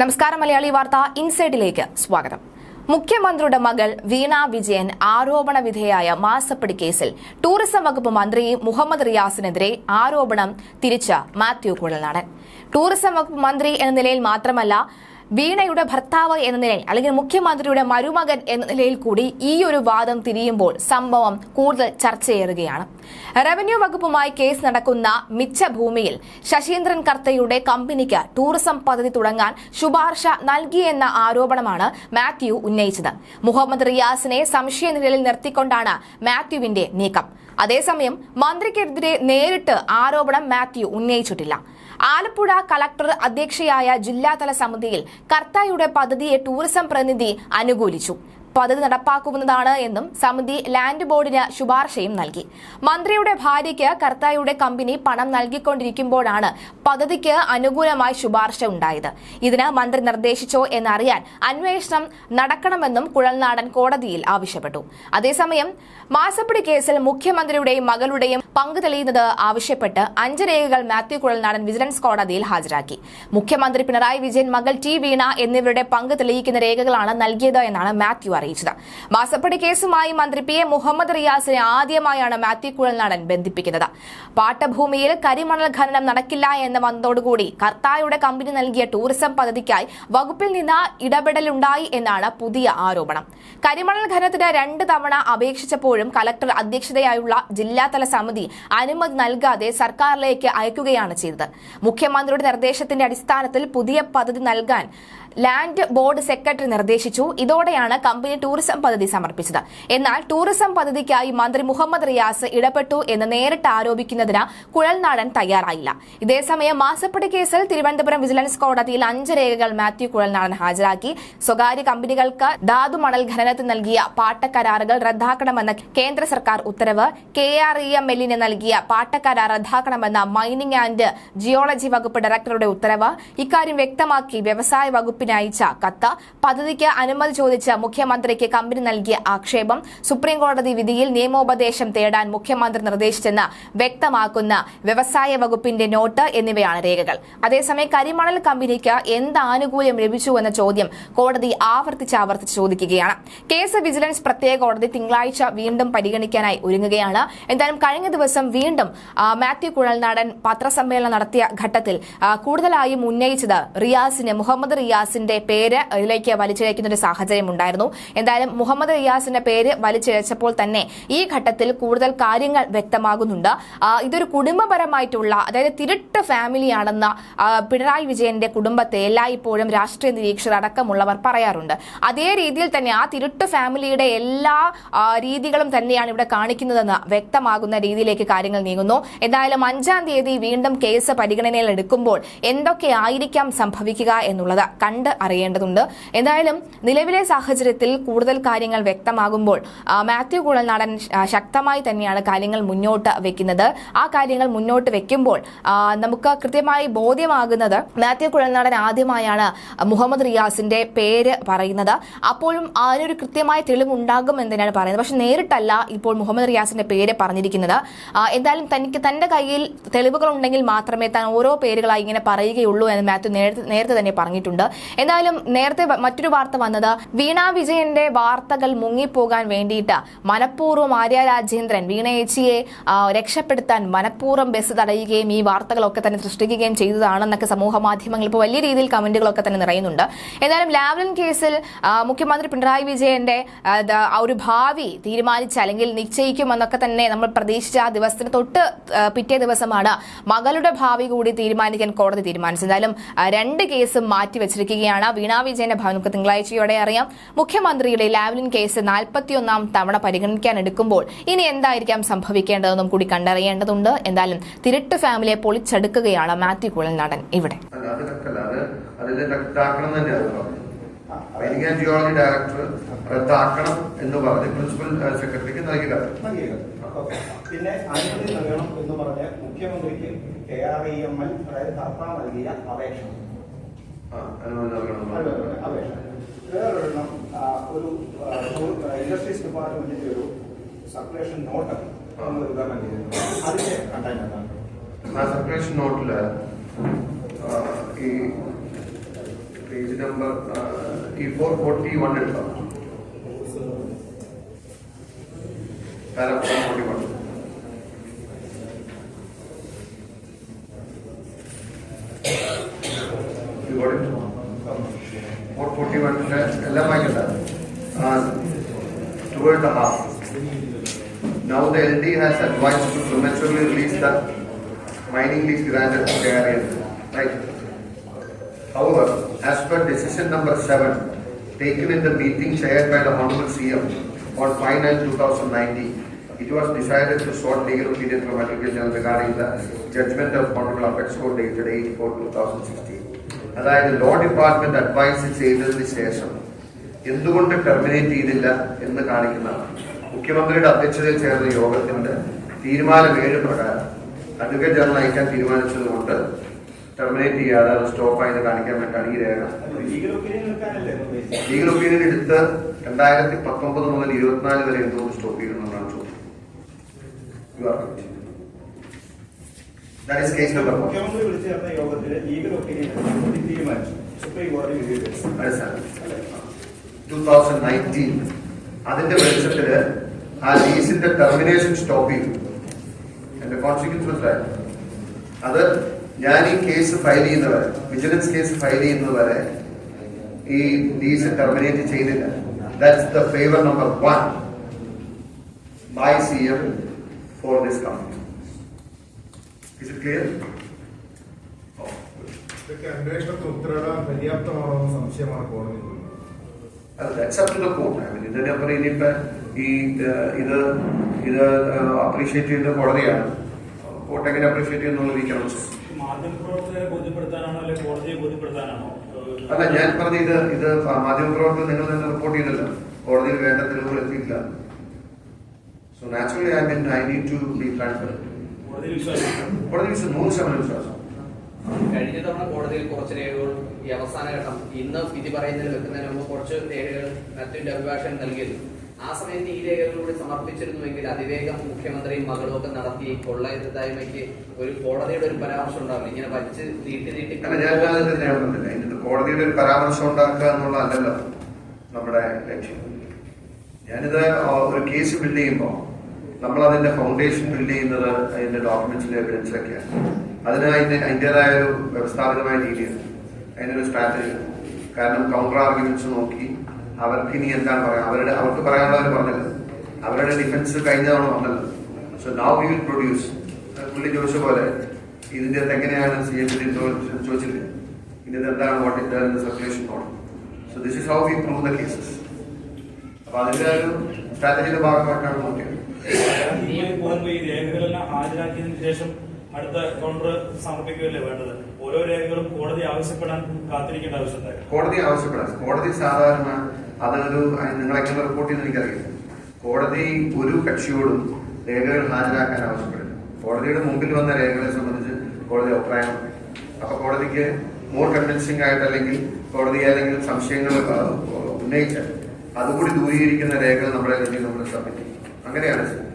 നമസ്കാരം മലയാളി വാർത്ത ഇൻസൈഡിലേക്ക് സ്വാഗതം. മുഖ്യമന്ത്രിയുടെ മകൾ വീണ വിജയൻ ആരോപണ വിധേയായ മാസപ്പടി കേസിൽ ടൂറിസം വകുപ്പ് മന്ത്രി മുഹമ്മദ് റിയാസിനെതിരെ ആരോപണം തിരിച്ച മാത്യു കുഴൽനാടൻ. ടൂറിസം വകുപ്പ് മന്ത്രി എന്ന നിലയിൽ മാത്രമല്ല വീണയുടെ ഭർത്താവ് എന്ന നിലയിൽ അല്ലെങ്കിൽ മുഖ്യമന്ത്രിയുടെ മരുമകൻ എന്ന നിലയിൽ കൂടി ഈ ഒരു വാദം തിരിയുമ്പോൾ സംഭവം കൂടുതൽ ചർച്ചയേറുകയാണ്. റവന്യൂ വകുപ്പുമായി കേസ് നടക്കുന്ന മിച്ച ഭൂമിയിൽ ശശീന്ദ്രൻ കർത്തയുടെ കമ്പനിക്ക് ടൂറിസം പദ്ധതി തുടങ്ങാൻ ശുപാർശ നൽകിയെന്ന ആരോപണമാണ് മാത്യു ഉന്നയിച്ചത്. മുഹമ്മദ് റിയാസിനെ സംശയ നിലയിൽ നിർത്തിക്കൊണ്ടാണ് മാത്യുവിന്റെ നീക്കം. അതേസമയം മന്ത്രിക്കെതിരെ നേരിട്ട് ആരോപണം മാത്യു ഉന്നയിച്ചിട്ടില്ല. ആലപ്പുഴ കളക്ടർ അധ്യക്ഷയായ ജില്ലാതല സമിതിയിൽ കർത്തായുടെ പദ്ധതിയെ ടൂറിസം പ്രതിനിധി അനുകൂലിച്ചു. പദ്ധതി നടപ്പാക്കുന്നതാണ് എന്നും സമിതി ലാൻഡ് ബോർഡിന് ശുപാർശയും നൽകി. മന്ത്രിയുടെ ഭാര്യയ്ക്ക് കർത്തായുടെ കമ്പനി പണം നൽകിക്കൊണ്ടിരിക്കുമ്പോഴാണ് പദ്ധതിക്ക് അനുകൂലമായി ശുപാർശ ഉണ്ടായത്. ഇതിന് മന്ത്രി നിർദ്ദേശിച്ചോ എന്നറിയാൻ അന്വേഷണം നടക്കണമെന്നും കുഴൽനാടൻ കോടതിയിൽ ആവശ്യപ്പെട്ടു. അതേസമയം മാസപ്പടി കേസിൽ മുഖ്യമന്ത്രിയുടെയും മകളുടെയും പങ്ക് തെളിയുന്നത് ആവശ്യപ്പെട്ട് അഞ്ച് രേഖകൾ മാത്യു കുഴൽനാടൻ വിജിലൻസ് കോടതിയിൽ ഹാജരാക്കി. മുഖ്യമന്ത്രി പിണറായി വിജയൻ മകൾ ടി വീണ എന്നിവരുടെ പങ്ക് തെളിയിക്കുന്ന രേഖകളാണ് നൽകിയത് എന്നാണ് മാത്യു അറിയിച്ചത്. മാസപ്പടി കേസുമായി മന്ത്രി പി എ മുഹമ്മദ് റിയാസിനെ ആദ്യമായാണ് മാത്യു കുഴൽനാടൻ ബന്ധിപ്പിക്കുന്നത്. പാട്ടഭൂമിയിൽ കരിമണൽ ഖനനം നടക്കില്ല എന്ന് വന്നതോടുകൂടി കർത്തായുടെ കമ്പനി നൽകിയ ടൂറിസം പദ്ധതിക്കായി വകുപ്പിൽ നിന്ന് ഇടപെടലുണ്ടായി എന്നാണ് പുതിയ ആരോപണം. കരിമണൽ ഖനനത്തിന് രണ്ട് തവണ അപേക്ഷിച്ചപ്പോഴും കലക്ടർ അധ്യക്ഷതയായുള്ള ജില്ലാതല സമിതി അനുമതി നൽകാതെ സർക്കാരിലേക്ക് അയക്കുകയാണ് ചെയ്തത്. മുഖ്യമന്ത്രിയുടെ നിർദ്ദേശത്തിന്റെ അടിസ്ഥാനത്തിൽ പുതിയ പദ്ധതി നൽകാൻ ലാൻഡ് ബോർഡ് സെക്രട്ടറി നിർദ്ദേശിച്ചു. ഇതോടെയാണ് കമ്പനി ടൂറിസം പദ്ധതി സമർപ്പിച്ചത്. എന്നാൽ ടൂറിസം പദ്ധതിക്കായി മന്ത്രി മുഹമ്മദ് റിയാസ് ഇടപെട്ടു എന്ന് നേരിട്ട് ആരോപിക്കുന്നതിന് കുഴൽനാടൻ തയ്യാറായില്ല. ഇതേസമയം മാസപ്പടി കേസിൽ തിരുവനന്തപുരം വിജിലൻസ് കോടതിയിൽ അഞ്ച് രേഖകൾ മാത്യു കുഴൽനാടൻ ഹാജരാക്കി. സ്വകാര്യ കമ്പനികൾക്ക് ധാതു മണൽ ഖനനത്തിന് നൽകിയ പാട്ടക്കരാറുകൾ റദ്ദാക്കണമെന്ന കേന്ദ്ര സർക്കാർ ഉത്തരവ്. കെ ആർ ഇ എം എല്ലിന് നൽകിയ പാട്ടക്കരാർ റദ്ദാക്കണമെന്ന മൈനിംഗ് ആൻഡ് ജിയോളജി വകുപ്പ് ഡയറക്ടറുടെ ഉത്തരവ്. ഇക്കാര്യം വ്യക്തമാക്കി വ്യവസായ വകുപ്പിന് അയച്ച കത്ത്. പദ്ധതിക്ക് അനുമതി ചോദിച്ച് മുഖ്യമന്ത്രിക്ക് കമ്പനി നൽകിയ ആക്ഷേപം സുപ്രീംകോടതി വിധിയിൽ നിയമോപദേശം തേടാൻ മുഖ്യമന്ത്രി നിർദ്ദേശിച്ചെന്ന് വ്യക്തമാക്കുന്ന വ്യവസായ വകുപ്പിന്റെ നോട്ട് എന്നിവയാണ് രേഖകൾ. അതേസമയം കരിമണൽ കമ്പനിക്ക് എന്ത് ആനുകൂല്യം ലഭിച്ചു എന്ന ചോദ്യം കോടതി ആവർത്തിച്ച് ആവർത്തിച്ച് ചോദിക്കുകയാണ്. കേസ് വിജിലൻസ് പ്രത്യേക കോടതി തിങ്കളാഴ്ച വീണ്ടും പരിഗണിക്കാനായി ഒരുങ്ങുകയാണ്. എന്തായാലും കഴിഞ്ഞ ദിവസം വീണ്ടും മാത്യു കുഴൽനാടൻ പത്രസമ്മേളനം നടത്തിയ ഘട്ടത്തിൽ കൂടുതലായും ഉന്നയിച്ചത് റിയാസിന് മുഹമ്മദ് റിയാസിന്റെ പേര് ഇതിലേക്ക് വലിച്ചിഴയ്ക്കുന്ന ഒരു സാഹചര്യം ഉണ്ടായിരുന്നു. എന്തായാലും മുഹമ്മദ് റിയാസിന്റെ പേര് വലിച്ചിഴച്ചപ്പോൾ തന്നെ ഈ ഘട്ടത്തിൽ കൂടുതൽ കാര്യങ്ങൾ വ്യക്തമാകുന്നുണ്ട്. ഇതൊരു കുടുംബപരമായിട്ടുള്ള അതായത് തിരുട്ട് ഫാമിലിയാണെന്ന പിണറായി വിജയന്റെ കുടുംബത്തെ എല്ലായ്പ്പോഴും രാഷ്ട്രീയ നിരീക്ഷകർ അടക്കമുള്ളവർ പറയാറുണ്ട്. അതേ രീതിയിൽ തന്നെ ആ തിരുട്ട് ഫാമിലിയുടെ എല്ലാ രീതികളും തന്നെയാണ് ഇവിടെ കാണിക്കുന്നതെന്ന് വ്യക്തമാകുന്ന രീതിയിലേക്ക് കാര്യങ്ങൾ നീങ്ങുന്നു. എന്തായാലും അഞ്ചാം തീയതി വീണ്ടും കേസ് പരിഗണനയിൽ എടുക്കുമ്പോൾ എന്തൊക്കെ ആയിരിക്കാം സംഭവിക്കുക എന്നുള്ളത് കണ്ട് അറിയേണ്ടതുണ്ട്. എന്തായാലും നിലവിലെ സാഹചര്യത്തിൽ കൂടുതൽ കാര്യങ്ങൾ വ്യക്തമാകുമ്പോൾ മാത്യു കുഴൽനാടൻ നടൻ ശക്തമായി തന്നെയാണ് കാര്യങ്ങൾ മുന്നോട്ട് വെക്കുന്നത്. ആ കാര്യങ്ങൾ മുന്നോട്ട് വെക്കുമ്പോൾ നമുക്ക് കൃത്യമായി ബോധ്യമാകുന്നത് മാത്യു കുഴൽനാടൻ ആദ്യമായാണ് മുഹമ്മദ് റിയാസിന്റെ പേര് പറയുന്നത്. അപ്പോഴും അതിനൊരു കൃത്യമായ തെളിവ് ഉണ്ടാകും എന്ന് തന്നെയാണ് പറയുന്നത്. പക്ഷെ നേരിട്ടല്ല ഇപ്പോൾ മുഹമ്മദ് റിയാസിന്റെ പേര് പറഞ്ഞിരിക്കുന്നത്. എന്തായാലും തനിക്ക് തന്റെ കയ്യിൽ തെളിവുകൾ ഉണ്ടെങ്കിൽ മാത്രമേ താൻ ഓരോ പേരുകളായി ഇങ്ങനെ പറയുകയുള്ളൂ എന്ന് മാത്യു നേരത്തെ തന്നെ പറഞ്ഞിട്ടുണ്ട്. എന്തായാലും നേരത്തെ മറ്റൊരു വാർത്ത വന്നത് വീണ വിജയന്റെ വാർത്തകൾ മുങ്ങിപ്പോകാൻ വേണ്ടിയിട്ട് മനഃപൂർവം ആര്യ രാജേന്ദ്രൻ വീണ ഏച്ചിയെ ആ, രക്ഷപ്പെടുത്താൻ മനഃപൂർവം ബസ് തടയുകയും ഈ വാർത്തകളൊക്കെ തന്നെ സൃഷ്ടിക്കുകയും ചെയ്തതാണെന്നൊക്കെ സമൂഹ മാധ്യമങ്ങൾ ഇപ്പോൾ വലിയ രീതിയിൽ കമന്റുകളൊക്കെ തന്നെ നിറയുന്നുണ്ട്. എന്നാലും ലാവ്ലിൻ കേസിൽ മുഖ്യമന്ത്രി പിണറായി വിജയന്റെ ഒരു ഭാവി തീരുമാനിച്ച അല്ലെങ്കിൽ നിശ്ചയിക്കുമെന്നൊക്കെ തന്നെ നമ്മൾ പ്രതീക്ഷിച്ച ആ ദിവസത്തിന് തൊട്ട് പിറ്റേ ദിവസമാണ് മകളുടെ ഭാവി കൂടി തീരുമാനിക്കാൻ കോടതി തീരുമാനിച്ചത്. എന്തായാലും ആ, രണ്ട് കേസും മാറ്റിവെച്ചിരിക്കുകയാണ് വീണ വിജയന്റെ ഭാവി നമുക്ക് തിങ്കളാഴ്ചയോടെ അറിയാം. മുഖ്യമന്ത്രിയുടെ ലാവ്ലിൻ കേസ് നാൽപ്പത്തിയൊന്നാം തവണ പരിഗണിക്കാൻ എടുക്കുമ്പോൾ ഇനി എന്തായിരിക്കാം സംഭവിക്കേണ്ടതെന്നും കൂടി കണ്ടറിയേണ്ടതുണ്ട്. എന്തായാലും തിരുട്ട് ഫാമിലിയെ പൊളിച്ചെടുക്കുകയാണ് മാത്യു ഇവിടെ. പറഞ്ഞത് മൈനിങ് ആൻഡ് ജിയോളജി ഡയറക്ടർ റദ്ദാക്കണം എന്ന് പറഞ്ഞ്. പ്രിൻസിപ്പൽ സെക്രട്ടറിക്ക് നൽകിയത്. പിന്നെ അനുമതി നൽകണം എന്ന് പറഞ്ഞ് മുഖ്യമന്ത്രിക്ക് K R E M L അതായത് സർക്കാർ നൽകിയ അപേക്ഷ. അതെ വേറൊരെണ്ണം ഒരു ഇൻഡസ്ട്രീസ് ഡിപ്പാർട്ട്മെന്റിന്റെ ഒരു സർക്കുലേഷൻ നോട്ട് നമ്മൾ ഉദാഹരണം ചെയ്യുന്നു അതിന്റെ കണ്ടെയ്നർ ആ സർക്കുലേഷൻ നോട്ടില് ഈ പേജ് നമ്പർ ഈ ഫോർ ഫോർട്ടി വൺ എടുക്കാം കാരണം 441 LMI toward the half. Now the LD has advised to prematurely release the mining lease granted to KRL. Right. However, as per decision number 7 taken in the meeting chaired by the Honorable CM on 5 9 2019, it was decided to sort legal opinion from Attorney General regarding the judgment of Honorable Apex Court dated 8 4 2016. അതായത് law department advice ചെയ്തതിന് ശേഷം എന്തുകൊണ്ട് terminate ചെയ്തില്ല എന്ന് കാണിക്കുന്നതാണ്. മുഖ്യമന്ത്രിയുടെ അധ്യക്ഷതയിൽ ചേർന്ന യോഗത്തിന്റെ തീരുമാനം ഏഴ് പ്രകാരം അഡ്വക്കേറ്റ് ജനറൽ അയക്കാൻ തീരുമാനിച്ചതുകൊണ്ട് ടെർമിനേറ്റ് ചെയ്യാതെ അത് സ്റ്റോപ്പ് ആയത് കാണിക്കാൻ വേണ്ടിയാണ് ഈ രേഖ? ലീഗൽ ഒപ്പീനിയൻ എടുത്ത് രണ്ടായിരത്തി പത്തൊമ്പത് മുതൽ ഇരുപത്തിനാല് വരെ എന്തുകൊണ്ട് സ്റ്റോപ്പ് ചെയ്യണമെന്നാണ് ചോദ്യം. That is case number. മുഖ്യമന്ത്രി വിളിച്ചു ചേർന്ന യോഗത്തിൽ ലീഗൽ ഒപ്പീനിയൻ തീരുമാനിച്ചു സുപ്രീം കോടതി വിധി. അല്ലേ? 2019 അതിന്റെ വെളിച്ചത്തിൽ ആ ലീസിന്റെ ടെർമിനേഷൻ സ്റ്റോപ്പ് ചെയ്തു എന്റെ കോൺസിക്വൻസ് മനസ്സിലായി അത് ഞാൻ ഈ കേസ് ഫയൽ ചെയ്യുന്നവരെ വിജിലൻസ് കേസ് ഫയൽ ചെയ്യുന്നവരെ ഈ ലീസ് ടെർമിനേറ്റ് ചെയ്തില്ല that's the favour number one by C M for this company is it clear അന്വേഷണത്തിന് ഉത്തരവിടാൻ പര്യാപ്തമാണോ എന്ന സംശയമാണ് കോടതി. ഇതിന്റെ അപ്പുറം ഇനിയിപ്പോ ഈ ഇത് ഇത് അപ്രീഷിയേറ്റ് ചെയ്യുന്ന കോടതിയാണ്. കോർട്ട് എങ്ങനെ അപ്രീഷിയേറ്റ് ചെയ്യുന്നുള്ള ഇരിക്കണം മാധ്യമപ്രവർത്തകരെ ബോധ്യപ്പെടുത്താനാണോ അല്ലെ കോടതിയെ ബോധ്യപ്പെടുത്താനാണോ? അല്ല ഞാൻ പറഞ്ഞ ഇത് ഇത് മാധ്യമപ്രവർത്തകർ നിങ്ങൾ തന്നെ റിപ്പോർട്ട് ചെയ്തല്ലോ കോടതിയിൽ വേണ്ട തെളിവുകൾ എത്തിയിട്ടില്ല. So naturally I mean I need to be transparent കോടതി വിശ്വാസം. ശതമാനം വിശ്വാസം. കഴിഞ്ഞ തവണ കോടതിയിൽ കുറച്ച് രേഖകൾ ഈ അവസാന ഘട്ടം ഇന്ന് വിധി പറയുന്നതിന് വെക്കുന്നതിന് മുമ്പ് കുറച്ച് രേഖകൾ മറ്റൊരു അഭിഭാഷകൻ നൽകിയിരുന്നു. ആ സമയത്ത് ഈ രേഖകളിലൂടെ സമർപ്പിച്ചിരുന്നുവെങ്കിൽ അതിവേഗം മുഖ്യമന്ത്രിയും മകളും ഒക്കെ നടത്തി കൊള്ള കൊള്ളരുതായ്മയ്ക്ക് ഒരു കോടതിയുടെ ഒരു പരാമർശം ഉണ്ടാവില്ല. ഇങ്ങനെ വലിച്ച് നീട്ടി നീട്ടി കോടതിയുടെ ഒരു പരാമർശം ഉണ്ടാക്കുക എന്നുള്ളതല്ലല്ലോ നമ്മുടെ ലക്ഷ്യം. ഞാനിത് ഒരു കേസ് ബിൽഡ് ചെയ്യുമ്പോൾ നമ്മൾ അതിന്റെ ഫൗണ്ടേഷൻ ബിൽഡ് ചെയ്യുന്നത് അതിന്റെ ഡോക്യുമെന്റ്സിലെ എവിഡൻസിലൊക്കെയാണ് അതിന് അതിന്റെ അതിന്റെതായ ഒരു വ്യവസ്ഥാപിതമായ രീതിയാണ്. അതിനൊരു സ്ട്രാറ്റജി കാരണം കൗണ്ടർ ആർഗ്യുമെന്റ്സ് നോക്കി അവർക്ക് ഇനി എന്താണ് പറയാം അവരുടെ അവർക്ക് പറയാനുള്ളവർ പറഞ്ഞല്ലോ. അവരുടെ ഡിഫൻസ് കഴിഞ്ഞ തവണ വന്നല്ലോ. So now we will produce പുള്ളി ചോദിച്ച പോലെ ഇതിന്റെ അകത്ത് എങ്ങനെയാണ് സി എം ചോദിച്ചില്ലേ ഇതിന്റെ എന്താണ് what it circulation note so this is how we prove the cases അപ്പോൾ അതിന്റെ ഒരു സ്ട്രാറ്റജിയുടെ ഭാഗമായിട്ടാണ് നോക്കിയത്. പോകുമ്പോൾ ഈ രേഖകളെല്ലാം ഹാജരാക്കിയതിനു ശേഷം അടുത്ത കൗണ്ടർ സമർപ്പിക്കുകയല്ലേ വേണ്ടത്? ഓരോ രേഖകളും കോടതി ആവശ്യപ്പെടാൻ കാത്തിരിക്കേണ്ട ആവശ്യമുണ്ടായിരുന്നു കോടതി ആവശ്യപ്പെടാൻ. കോടതി സാധാരണ അതൊരു നിങ്ങളൊക്കെ റിപ്പോർട്ട് ചെയ്യുന്ന എനിക്കറിയില്ല. കോടതി ഒരു കക്ഷിയോടും രേഖകൾ ഹാജരാക്കാൻ ആവശ്യപ്പെടില്ല. കോടതിയുടെ മുമ്പിൽ വന്ന രേഖകളെ സംബന്ധിച്ച് കോടതി അഭിപ്രായം. അപ്പൊ കോടതിക്ക് മോർ കൺവിൻസിംഗ് ആയിട്ട് അല്ലെങ്കിൽ കോടതി ഏതെങ്കിലും സംശയങ്ങൾ ഉന്നയിച്ചാൽ അതുകൂടി ദൂരീകരിക്കുന്ന രേഖകൾ നമ്മുടെ നമ്മൾ സബ്മിറ്റ് ചെയ്യും അങ്ങനെയാണ്.